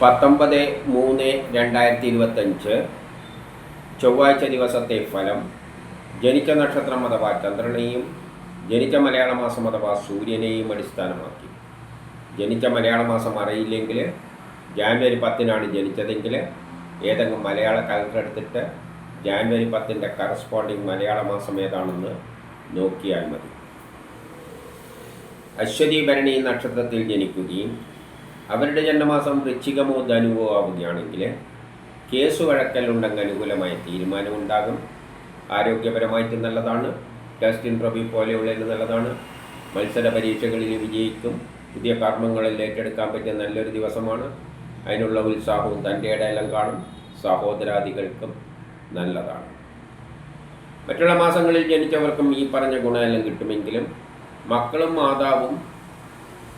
പത്തൊമ്പത് മൂന്ന് രണ്ടായിരത്തി ഇരുപത്തഞ്ച് ചൊവ്വാഴ്ച ദിവസത്തെ ഫലം ജനിച്ച നക്ഷത്രം അഥവാ ചന്ദ്രനെയും ജനിച്ച മലയാള മാസം അഥവാ സൂര്യനെയും അടിസ്ഥാനമാക്കി. ജനിച്ച മലയാള മാസം അറിയില്ലെങ്കിൽ ജാനുവരി പത്തിനാണ് ജനിച്ചതെങ്കിൽ ഏതെങ്കിലും മലയാള കലണ്ടർ എടുത്തിട്ട് ജാനുവരി പത്തിന്റെ കറസ്പോണ്ടിങ് മലയാള മാസം ഏതാണെന്ന് നോക്കിയാൽ മതി. അശ്വതി ഭരണി നക്ഷത്രത്തിൽ ജനിക്കുകയും അവരുടെ ജന്മമാസം വൃശ്ചികമോ ധനുവോ ആവുകയാണെങ്കിൽ കേസ് വഴക്കലുണ്ടെങ്കിൽ അനുകൂലമായ തീരുമാനമുണ്ടാകും. ആരോഗ്യപരമായിട്ട് നല്ലതാണ്. ടെസ്റ്റ് പ്രഭി പോലെയുള്ളതിന് നല്ലതാണ്. മത്സര പരീക്ഷകളിൽ വിജയിക്കും. പുതിയ കർമ്മങ്ങളിൽ ഏറ്റെടുക്കാൻ പറ്റിയ നല്ലൊരു ദിവസമാണ്. അതിനുള്ള ഉത്സാഹവും തന്റെ ഇടയെല്ലാം കാണും. സഹോദരാദികൾക്കും നല്ലതാണ്. മറ്റുള്ള മാസങ്ങളിൽ ജനിച്ചവർക്കും ഈ പറഞ്ഞ ഗുണമെല്ലാം കിട്ടുമെങ്കിലും മക്കളും മാതാവും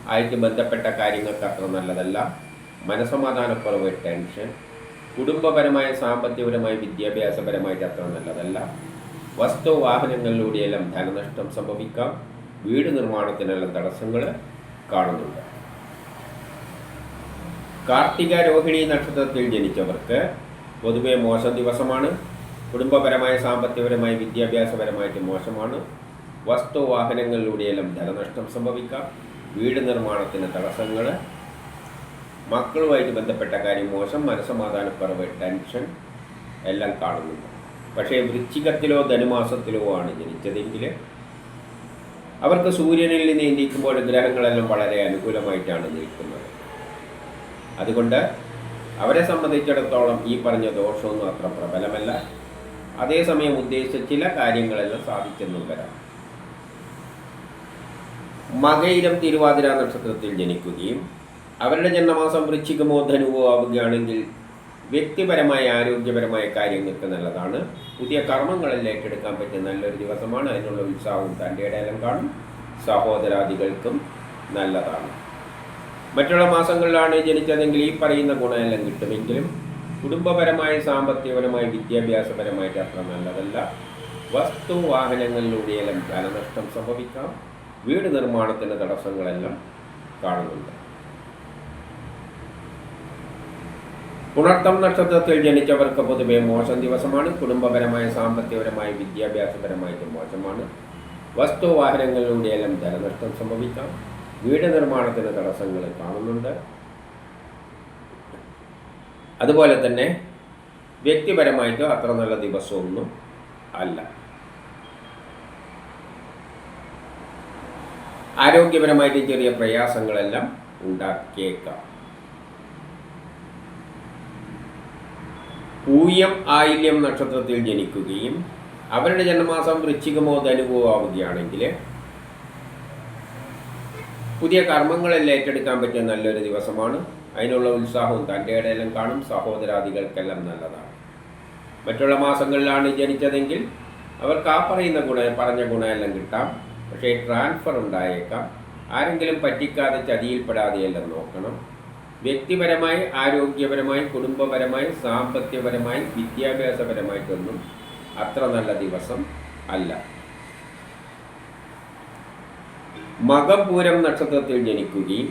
ആയിട്ട് ബന്ധപ്പെട്ട കാര്യങ്ങൾക്ക് അത്ര നല്ലതല്ല. മനസമാധാനക്കുറവ് ടെൻഷൻ. കുടുംബപരമായ സാമ്പത്തികപരമായ വിദ്യാഭ്യാസപരമായിട്ട് അത്ര നല്ലതല്ല. വസ്തു വാഹനങ്ങളിലൂടെയെല്ലാം ധനനഷ്ടം സംഭവിക്കാം. വീട് നിർമ്മാണത്തിനെല്ലാം തടസ്സങ്ങൾ കാണുന്നുണ്ട്. കാർത്തിക രോഹിണി നക്ഷത്രത്തിൽ ജനിച്ചവർക്ക് പൊതുവെ മോശം ദിവസമാണ്. കുടുംബപരമായ സാമ്പത്തികപരമായ വിദ്യാഭ്യാസപരമായിട്ട് മോശമാണ്. വസ്തു വാഹനങ്ങളിലൂടെയെല്ലാം ധനനഷ്ടം സംഭവിക്കാം. വീട് നിർമ്മാണത്തിന് തടസ്സങ്ങൾ മക്കളുമായിട്ട് ബന്ധപ്പെട്ട കാര്യം മോശം മനസ്സമാധാനപ്പുറവ് ടെൻഷൻ എല്ലാം കാണുന്നുണ്ട്. പക്ഷേ വൃശ്ചികത്തിലോ ധനുമാസത്തിലോ ആണ് ജനിച്ചതെങ്കിൽ അവർക്ക് സൂര്യനിൽ നിന്ന് നീക്കുമ്പോൾ ഗ്രഹങ്ങളെല്ലാം വളരെ അനുകൂലമായിട്ടാണ് നിൽക്കുന്നത്. അതുകൊണ്ട് അവരെ സംബന്ധിച്ചിടത്തോളം ഈ പറഞ്ഞ ദോഷമൊന്നും അത്ര പ്രബലമല്ല. അതേസമയം ഉദ്ദേശിച്ച ചില കാര്യങ്ങളെല്ലാം സാധിച്ചെന്നും വരാം. മകയിരം തിരുവാതിര നക്ഷത്രത്തിൽ ജനിക്കുകയും അവരുടെ ജന്മമാസം വൃശ്ചികമോ ധനുവോ ആവുകയാണെങ്കിൽ വ്യക്തിപരമായ ആരോഗ്യപരമായ കാര്യങ്ങൾക്ക് നല്ലതാണ്. പുതിയ കർമ്മങ്ങളിൽ ഏറ്റെടുക്കാൻ പറ്റിയ നല്ലൊരു ദിവസമാണ്. അതിനുള്ള ഉത്സാഹവും തന്റെ ഇടയിലും കാണും. സഹോദരാദികൾക്കും നല്ലതാണ്. മറ്റുള്ള മാസങ്ങളിലാണ് ജനിച്ചതെങ്കിൽ ഈ പറയുന്ന ഗുണമെല്ലാം കിട്ടുമെങ്കിലും കുടുംബപരമായ സാമ്പത്തികപരമായ വിദ്യാഭ്യാസപരമായിട്ട് അത്ര നല്ലതല്ല. വസ്തു വാഹനങ്ങളിലൂടെയെല്ലാം ധനനഷ്ടം സംഭവിക്കാം. വീട് നിർമ്മാണത്തിന്റെ തടസ്സങ്ങളെല്ലാം കാണുന്നുണ്ട്. പുണർത്തം നക്ഷത്രത്തിൽ ജനിച്ചവർക്ക് പൊതുവെ മോശം ദിവസമാണ്. കുടുംബപരമായ സാമ്പത്തികപരമായ വിദ്യാഭ്യാസപരമായിട്ട് മോശമാണ്. വസ്തു വാഹനങ്ങളിലൂടെയെല്ലാം ധനനഷ്ടം സംഭവിക്കാം. വീട് നിർമ്മാണത്തിന് തടസ്സങ്ങൾ കാണുന്നുണ്ട്. അതുപോലെ തന്നെ വ്യക്തിപരമായിട്ട് അത്ര നല്ല ദിവസമൊന്നും അല്ല. ആരോഗ്യപരമായിട്ട് ചെറിയ പ്രയാസങ്ങളെല്ലാം ഉണ്ടാക്കിയേക്കാം. പൂയം ആയില്യം നക്ഷത്രത്തിൽ ജനിക്കുകയും അവരുടെ ജന്മമാസം വൃശ്ചികമോ ധനുവോ ആവുകയാണെങ്കിൽ പുതിയ കർമ്മങ്ങളെല്ലാം ഏറ്റെടുക്കാൻ പറ്റിയ നല്ലൊരു ദിവസമാണ്. അതിനുള്ള ഉത്സാഹവും തന്റെ ഇടയിലും കാണും. സഹോദരാദികൾക്കെല്ലാം നല്ലതാണ്. മറ്റുള്ള മാസങ്ങളിലാണ് ജനിച്ചതെങ്കിൽ അവർക്ക് ആ പറയുന്ന ഗുണ പറഞ്ഞ ഗുണമെല്ലാം കിട്ടാം. പക്ഷേ ട്രാൻസ്ഫർ ഉണ്ടായേക്കാം. ആരെങ്കിലും പറ്റിക്കാതെ ചതിയിൽപ്പെടാതെയെല്ലാം നോക്കണം. വ്യക്തിപരമായി ആരോഗ്യപരമായി കുടുംബപരമായി സാമ്പത്തികപരമായി വിദ്യാഭ്യാസപരമായിട്ടൊന്നും അത്ര നല്ല ദിവസം അല്ല. മകപൂരം നക്ഷത്രത്തിൽ ജനിക്കുകയും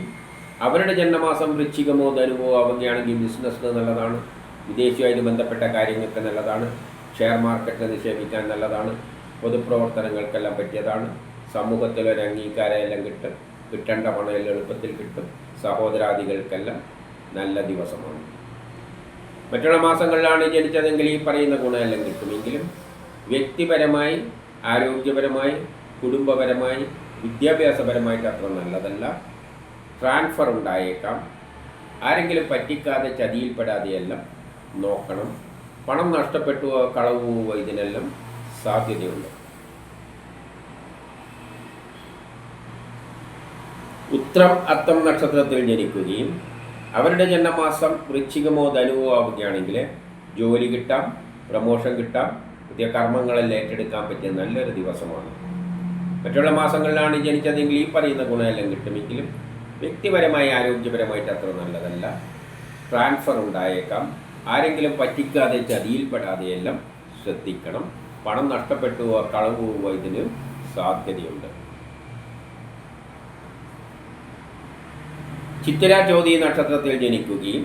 അവരുടെ ജന്മമാസം വൃശ്ചികമോ ധനുവോ ആവുകയാണെങ്കിൽ ബിസിനസ്സിന് നല്ലതാണ് വിദേശിയുമായിട്ട് ബന്ധപ്പെട്ട കാര്യങ്ങൾക്ക് നല്ലതാണ് ഷെയർ മാർക്കറ്റിൽ നിക്ഷേപിക്കാൻ നല്ലതാണ് പൊതുപ്രവർത്തനങ്ങൾക്കെല്ലാം പറ്റിയതാണ്. സമൂഹത്തിൽ ഒരു അംഗീകാരമെല്ലാം കിട്ടും. കിട്ടേണ്ട പണം എല്ലാം എളുപ്പത്തിൽ കിട്ടും. സഹോദരാദികൾക്കെല്ലാം നല്ല ദിവസമാണ്. മറ്റുള്ള മാസങ്ങളിലാണ് ജനിച്ചതെങ്കിൽ ഈ പറയുന്ന ഗുണമെല്ലാം കിട്ടുമെങ്കിലും വ്യക്തിപരമായി ആരോഗ്യപരമായി കുടുംബപരമായി വിദ്യാഭ്യാസപരമായിട്ട് അത്ര നല്ലതല്ല. ട്രാൻസ്ഫർ ഉണ്ടായേക്കാം. ആരെങ്കിലും പറ്റിക്കാതെ ചതിയിൽപ്പെടാതെയെല്ലാം നോക്കണം. പണം നഷ്ടപ്പെട്ടുവോ കളവ് പോവുകയോ ഇതിനെല്ലാം സാധ്യതയുണ്ട്. ഉത്രം അത്തം നക്ഷത്രത്തിൽ ജനിക്കുകയും അവരുടെ ജന്മമാസം വൃശ്ചികമോ ധനുവോ ആവുകയാണെങ്കിൽ ജോലി കിട്ടാം പ്രമോഷൻ കിട്ടാം പുതിയ കർമ്മങ്ങളിൽ ഏറ്റെടുക്കാൻ പറ്റിയ നല്ലൊരു ദിവസമാണ്. മറ്റുള്ള മാസങ്ങളിലാണ് ജനിച്ചതെങ്കിൽ ഈ പറയുന്ന ഗുണമെല്ലാം കിട്ടുമെങ്കിലും വ്യക്തിപരമായി ആരോഗ്യപരമായിട്ട് അത്ര നല്ലതല്ല. ട്രാൻസ്ഫർ ഉണ്ടായേക്കാം. ആരെങ്കിലും പറ്റിക്കാതെ ചതിയിൽപ്പെടാതെയെല്ലാം ശ്രദ്ധിക്കണം. പണം നഷ്ടപ്പെട്ടുവോ കളവ് ഇതിന് സാധ്യതയുണ്ട്. ചിത്തിര ചോതി നക്ഷത്രത്തിൽ ജനിക്കുകയും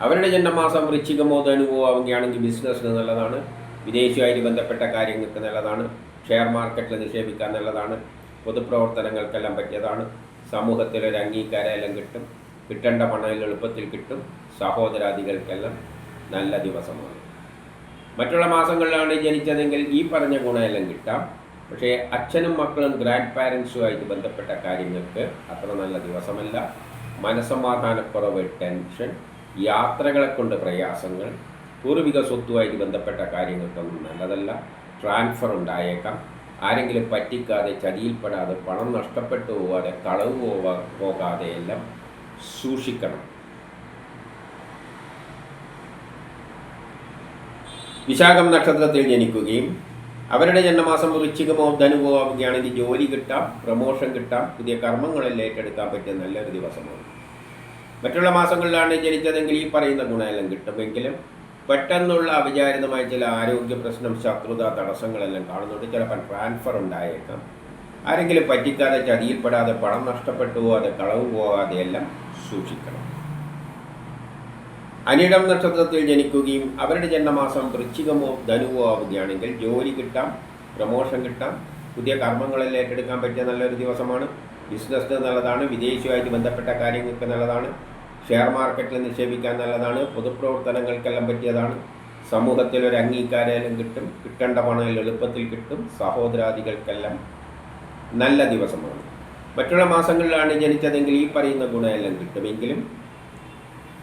അവരുടെ ജന്മമാസം വൃശ്ചികമോ ധനുവോ ആവുകയാണെങ്കിൽ ബിസിനസ്സിന് നല്ലതാണ് വിദേശിയുമായിട്ട് ബന്ധപ്പെട്ട കാര്യങ്ങൾക്ക് നല്ലതാണ് ഷെയർ മാർക്കറ്റിൽ നിക്ഷേപിക്കാൻ നല്ലതാണ് പൊതുപ്രവർത്തനങ്ങൾക്കെല്ലാം പറ്റിയതാണ് സമൂഹത്തിലൊരു അംഗീകാരമെല്ലാം കിട്ടും കിട്ടേണ്ട പണം എളുപ്പത്തിൽ കിട്ടും സഹോദരാദികൾക്കെല്ലാം നല്ല ദിവസമാണ്. മറ്റുള്ള മാസങ്ങളിലാണ് ജനിച്ചതെങ്കിൽ ഈ പറഞ്ഞ ഗുണമെല്ലാം കിട്ടാം പക്ഷേ അച്ഛനും മക്കളും ഗ്രാൻഡ് പാരൻസുമായിട്ട് ബന്ധപ്പെട്ട കാര്യങ്ങൾക്ക് അത്ര നല്ല ദിവസമല്ല. മനസമാധാനക്കുറവ് ടെൻഷൻ യാത്രകളെ കൊണ്ട് പ്രയാസങ്ങൾ പൂർവിക സ്വത്തുമായിട്ട് ബന്ധപ്പെട്ട കാര്യങ്ങൾക്കൊന്നും നല്ലതല്ല. ട്രാൻസ്ഫർ ഉണ്ടായേക്കാം. ആരെങ്കിലും പറ്റിക്കാതെ ചതിയിൽപ്പെടാതെ പണം നഷ്ടപ്പെട്ടു പോവാതെ കളവ് പോവാ പോകാതെ എല്ലാം സൂക്ഷിക്കണം. വിശാഖം നക്ഷത്രത്തിൽ ജനിക്കുകയും അവരുടെ ജന്മമാസം വൃശ്ചികമോ ധനുവോ ആവുകയാണെങ്കിൽ ജോലി കിട്ടാം പ്രമോഷൻ കിട്ടാം പുതിയ കർമ്മങ്ങളിൽ ഏറ്റെടുക്കാൻ പറ്റിയ നല്ലൊരു ദിവസമാണ്. മറ്റുള്ള മാസങ്ങളിലാണ് ജനിച്ചതെങ്കിൽ ഈ പറയുന്ന ഗുണമെല്ലാം കിട്ടുമെങ്കിലും പെട്ടെന്നുള്ള അവിചാരിതമായ ചില ആരോഗ്യ പ്രശ്നം ശത്രുത തടസ്സങ്ങളെല്ലാം കാണുന്നുണ്ട്. ചിലപ്പോൾ ട്രാൻസ്ഫർ ഉണ്ടായേക്കാം. ആരെങ്കിലും പറ്റിക്കാതെ ചതിയിൽപ്പെടാതെ പണം നഷ്ടപ്പെട്ടു പോകാതെ കളവ് പോകാതെ എല്ലാം സൂക്ഷിക്കണം. അനിടം നക്ഷത്രത്തിൽ ജനിക്കുകയും അവരുടെ ജന്മമാസം വൃശ്ചികമോ ധനുവോ ആവുകയാണെങ്കിൽ ജോലി കിട്ടാം പ്രമോഷൻ കിട്ടാം പുതിയ കർമ്മങ്ങളിൽ ഏറ്റെടുക്കാൻ പറ്റിയ നല്ലൊരു ദിവസമാണ്. ബിസിനസ് നല്ലതാണ് വിദേശിയുമായിട്ട് ബന്ധപ്പെട്ട കാര്യങ്ങൾക്ക് നല്ലതാണ്. ഷെയർ മാർക്കറ്റിൽ നിക്ഷേപിക്കാൻ നല്ലതാണ് പൊതുപ്രവർത്തനങ്ങൾക്കെല്ലാം പറ്റിയതാണ്. സമൂഹത്തിൽ ഒരു അംഗീകാരം കിട്ടും കിട്ടേണ്ട പണം എളുപ്പത്തിൽ കിട്ടും സഹോദരാദികൾക്കെല്ലാം നല്ല ദിവസമാണ്. മറ്റുള്ള മാസങ്ങളിലാണ് ജനിച്ചതെങ്കിൽ ഈ പറയുന്ന ഗുണമെല്ലാം കിട്ടുമെങ്കിലും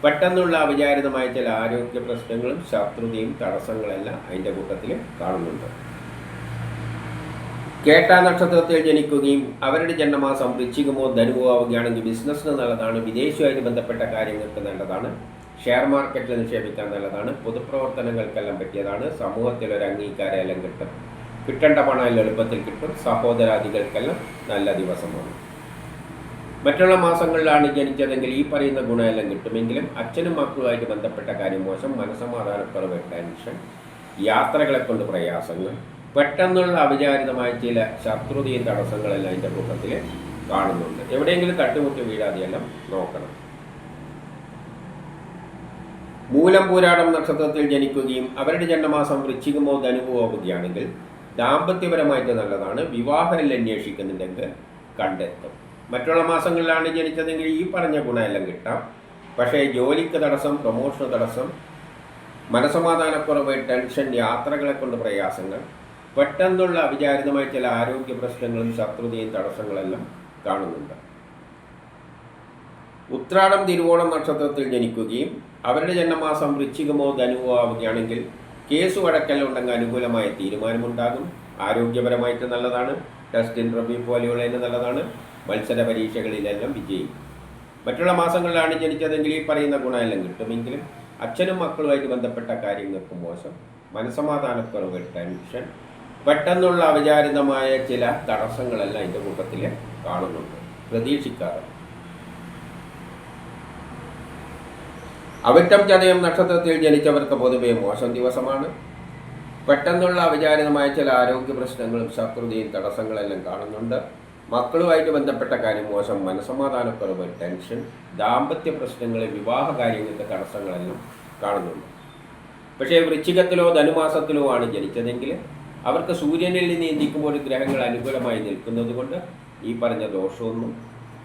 പെട്ടെന്നുള്ള അവിചാരിതമായ ചില ആരോഗ്യ പ്രശ്നങ്ങളും ശത്രുതയും തടസ്സങ്ങളെല്ലാം അതിന്റെ കൂട്ടത്തിൽ കാണുന്നുണ്ട്. കേട്ട നക്ഷത്രത്തിൽ ജനിക്കുകയും അവരുടെ ജന്മമാസം വൃശ്ചികമോ ധനുവോ ആവുകയാണെങ്കിൽ ബിസിനസ്സിന് നല്ലതാണ് വിദേശവുമായി ബന്ധപ്പെട്ട കാര്യങ്ങൾക്ക് നല്ലതാണ് ഷെയർ മാർക്കറ്റിൽ നിക്ഷേപിക്കാൻ നല്ലതാണ് പൊതുപ്രവർത്തനങ്ങൾക്കെല്ലാം പറ്റിയതാണ് സമൂഹത്തിൽ ഒരു അംഗീകാരമെല്ലാം കിട്ടും കിട്ടേണ്ട പണം എല്ലാം എളുപ്പത്തിൽ കിട്ടും സഹോദരാദികൾക്കെല്ലാം നല്ല ദിവസമാണ്. മറ്റുള്ള മാസങ്ങളിലാണ് ജനിച്ചതെങ്കിൽ ഈ പറയുന്ന ഗുണമെല്ലാം കിട്ടുമെങ്കിലും അച്ഛനും മക്കളുമായിട്ട് ബന്ധപ്പെട്ട കാര്യം മോശം. മനസ്സമാധാനക്കുറവ് ടെൻഷൻ യാത്രകളെ കൊണ്ട് പ്രയാസങ്ങൾ പെട്ടെന്നുള്ള അവിചാരിതമായ ചില ശത്രുതയും തടസ്സങ്ങളെല്ലാം അതിന്റെ കൂട്ടത്തിൽ കാണുന്നുണ്ട്. എവിടെയെങ്കിലും തട്ടുമുട്ടി വീഴാതെയെല്ലാം നോക്കണം. മൂലം പൂരാടം നക്ഷത്രത്തിൽ ജനിക്കുകയും അവരുടെ ജന്മമാസം വൃശ്ചികമോ ധനുവോ ആവുകയാണെങ്കിൽ ദാമ്പത്യപരമായിട്ട് നല്ലതാണ്. വിവാഹമെല്ലാം അന്വേഷിക്കുന്നുണ്ടെങ്കിൽ കണ്ടെത്തും. മറ്റുള്ള മാസങ്ങളിലാണ് ജനിച്ചതെങ്കിൽ ഈ പറഞ്ഞ ഗുണമെല്ലാം കിട്ടാം. പക്ഷേ ജോലിക്ക് തടസ്സം പ്രൊമോഷന് തടസ്സം മനസമാധാനക്കുറവ് ടെൻഷൻ യാത്രകളെ കൊണ്ട് പ്രയാസങ്ങൾ പെട്ടെന്നുള്ള അവിചാരിതമായ ചില ആരോഗ്യ പ്രശ്നങ്ങളും ശത്രുതയും തടസ്സങ്ങളെല്ലാം കാണുന്നുണ്ട്. ഉത്രാടം തിരുവോണം നക്ഷത്രത്തിൽ ജനിക്കുകയും അവരുടെ ജന്മമാസം വൃശ്ചികമോ ധനുവോ ആവുകയാണെങ്കിൽ കേസ് വഴക്കലുണ്ടെങ്കിൽ അനുകൂലമായ തീരുമാനമുണ്ടാകും. ആരോഗ്യപരമായിട്ട് നല്ലതാണ്. ടെസ്റ്റ് ഇന്റർവ്യൂ പോലെയുള്ളതിന് നല്ലതാണ്. മത്സര പരീക്ഷകളിലെല്ലാം വിജയിക്കും മറ്റുള്ള മാസങ്ങളിലാണ് ജനിച്ചതെങ്കിൽ ഈ പറയുന്ന ഗുണമെല്ലാം കിട്ടുമെങ്കിലും അച്ഛനും മക്കളുമായിട്ട് ബന്ധപ്പെട്ട കാര്യങ്ങൾക്ക് മോശം. മനസമാധാനക്കുറവ് ടെൻഷൻ പെട്ടെന്നുള്ള അവിചാരിതമായ ചില തടസ്സങ്ങളെല്ലാം ഇതിന്റെ കൂട്ടത്തിൽ കാണുന്നുണ്ട്. പ്രതീക്ഷിക്കാതെ. അവിട്ടം ചതയം നക്ഷത്രത്തിൽ ജനിച്ചവർക്ക് പൊതുവെ മോശം ദിവസമാണ്. പെട്ടെന്നുള്ള അവിചാരിതമായ ചില ആരോഗ്യ പ്രശ്നങ്ങളും ശത്രുതയും തടസ്സങ്ങളെല്ലാം കാണുന്നുണ്ട്. മക്കളുമായിട്ട് ബന്ധപ്പെട്ട കാര്യം മോശം. മനസമാധാനക്കുറവ് ടെൻഷൻ ദാമ്പത്യ പ്രശ്നങ്ങൾ വിവാഹ കാര്യങ്ങൾക്ക് തടസ്സങ്ങളെല്ലാം കാണുന്നുണ്ട്. പക്ഷേ വൃശ്ചികത്തിലോ ധനുമാസത്തിലോ ആണ് ജനിച്ചതെങ്കിൽ അവർക്ക് സൂര്യനിൽ നിന്ന് നീന്തിക്കുമ്പോൾ ഗ്രഹങ്ങൾ അനുകൂലമായി നിൽക്കുന്നത് കൊണ്ട് ഈ പറഞ്ഞ ദോഷമൊന്നും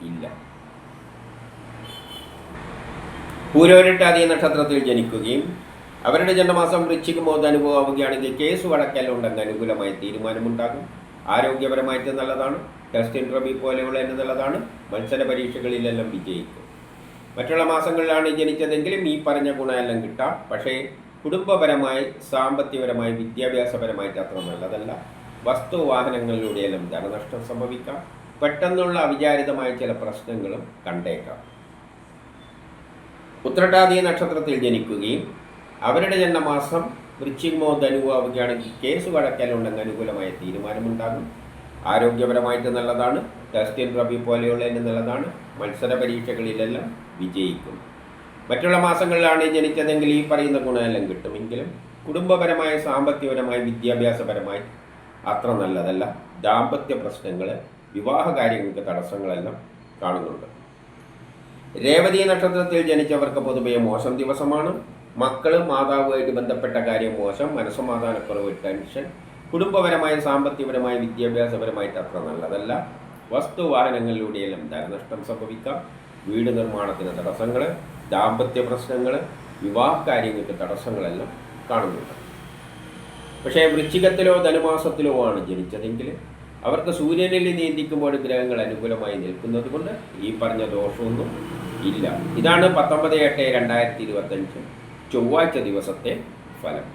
ഇല്ല. പൂരോരട്ടാതി നക്ഷത്രത്തിൽ ജനിക്കുകയും അവരുടെ ജന്മമാസം വൃശ്ചികമോ ധനുഭവമാവുകയാണെങ്കിൽ കേസ് വടക്കലുണ്ടെന്ന് അനുകൂലമായ തീരുമാനമുണ്ടാകും. ആരോഗ്യപരമായിട്ട് നല്ലതാണ്. ടെസ്റ്റ് ഇന്റർവ്യൂ പോലെയുള്ള നല്ലതാണ്. മത്സര പരീക്ഷകളിലെല്ലാം വിജയിക്കും. മറ്റുള്ള മാസങ്ങളിലാണ് ജനിച്ചതെങ്കിലും ഈ പറഞ്ഞ ഗുണമെല്ലാം കിട്ടാം. പക്ഷേ കുടുംബപരമായി സാമ്പത്തികപരമായി വിദ്യാഭ്യാസപരമായിട്ട് അത്ര നല്ലതല്ല. വസ്തു വാഹനങ്ങളിലൂടെയെല്ലാം ധനനഷ്ടം സംഭവിക്കാം. പെട്ടെന്നുള്ള അവിചാരിതമായ ചില പ്രശ്നങ്ങളും കണ്ടേക്കാം. ഉത്രട്ടാതി നക്ഷത്രത്തിൽ ജനിക്കുകയും അവരുടെ ജന്മമാസം വൃശ്ചികമോ ധനുവോ ആവുകയാണെങ്കിൽ കേസ് വഴക്കലുണ്ടെങ്കിൽ അനുകൂലമായ തീരുമാനമുണ്ടാകും. ആരോഗ്യപരമായിട്ട് നല്ലതാണ്. ടെസ്റ്റിൻ റബി പോലെയുള്ളതിന് നല്ലതാണ്. മത്സര പരീക്ഷകളിലെല്ലാം വിജയിക്കും. മറ്റുള്ള മാസങ്ങളിലാണ് ജനിച്ചതെങ്കിൽ ഈ പറയുന്ന ഗുണമെല്ലാം കിട്ടുമെങ്കിലും കുടുംബപരമായ സാമ്പത്തികപരമായ വിദ്യാഭ്യാസപരമായി അത്ര നല്ലതല്ല. ദാമ്പത്യ പ്രശ്നങ്ങൾ വിവാഹ കാര്യങ്ങൾക്ക് തടസ്സങ്ങളെല്ലാം കാണുന്നുണ്ട്. രേവതി നക്ഷത്രത്തിൽ ജനിച്ചവർക്ക് പൊതുവെ മോശം ദിവസമാണ്. മക്കളും മാതാവുമായിട്ട് ബന്ധപ്പെട്ട കാര്യം മോശം. മനസ്സമാധാനക്കുറവ് ടെൻഷൻ. കുടുംബപരമായ സാമ്പത്തികപരമായ വിദ്യാഭ്യാസപരമായിട്ട് അത്ര നല്ലതല്ല. വസ്തുവാഹനങ്ങളിലൂടെയെല്ലാം ധനനഷ്ടം സംഭവിക്കാം. വീട് നിർമ്മാണത്തിന് തടസ്സങ്ങൾ ദാമ്പത്യ പ്രശ്നങ്ങൾ വിവാഹ കാര്യങ്ങൾക്ക് തടസ്സങ്ങളെല്ലാം കാണുന്നുണ്ട്. പക്ഷേ വൃശ്ചികത്തിലോ ധനുമാസത്തിലോ ആണ് ജനിച്ചതെങ്കിൽ അവർക്ക് സൂര്യനിൽ നിയന്ത്രിക്കുമ്പോൾ ഗ്രഹങ്ങൾ അനുകൂലമായി നിൽക്കുന്നത് കൊണ്ട് ഈ പറഞ്ഞ ദോഷമൊന്നും ഇല്ല. ഇതാണ് പത്തൊമ്പത് എട്ട് രണ്ടായിരത്തി ഇരുപത്തഞ്ച് ചൊവ്വാഴ്ച ദിവസത്തെ ഫലം